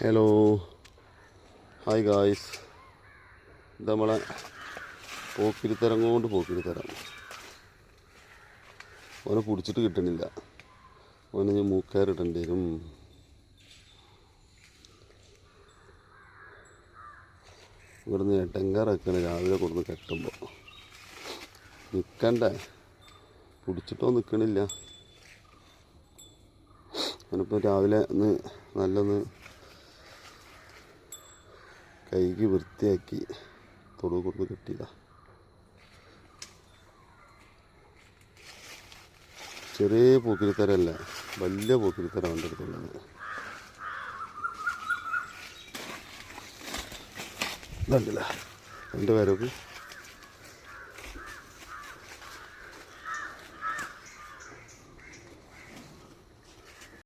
Hello hi guys ഇത് നമ്മളെ പോക്കിരിത്തരം കൊണ്ട് പോക്കിരിത്തരം. ഓനെ പിടിച്ചിട്ട് കിട്ടണില്ല. ഓനെ ഞാൻ മൂക്കയറിടേണ്ടി വരും. ഇവിടുന്ന് എട്ടങ്കാറൊക്കെയാണ് രാവിലെ കൊടുന്ന് കെട്ടുമ്പോൾ നിൽക്കണ്ടേ പിടിച്ചിട്ടോ നിൽക്കണില്ല അവനിപ്പോൾ രാവിലെ ഒന്ന് നല്ലൊന്ന് കൈക്ക് വൃത്തിയാക്കി തൊടു കൊണ്ട് കെട്ടിയതാണ് ചെറിയ പൂക്കിരിത്തരല്ല വലിയ പൂക്കിരിത്തര എന്റെ അടുത്തുള്ളത്. ഇതുണ്ടല്ല എന്റെ പേരൊക്കെ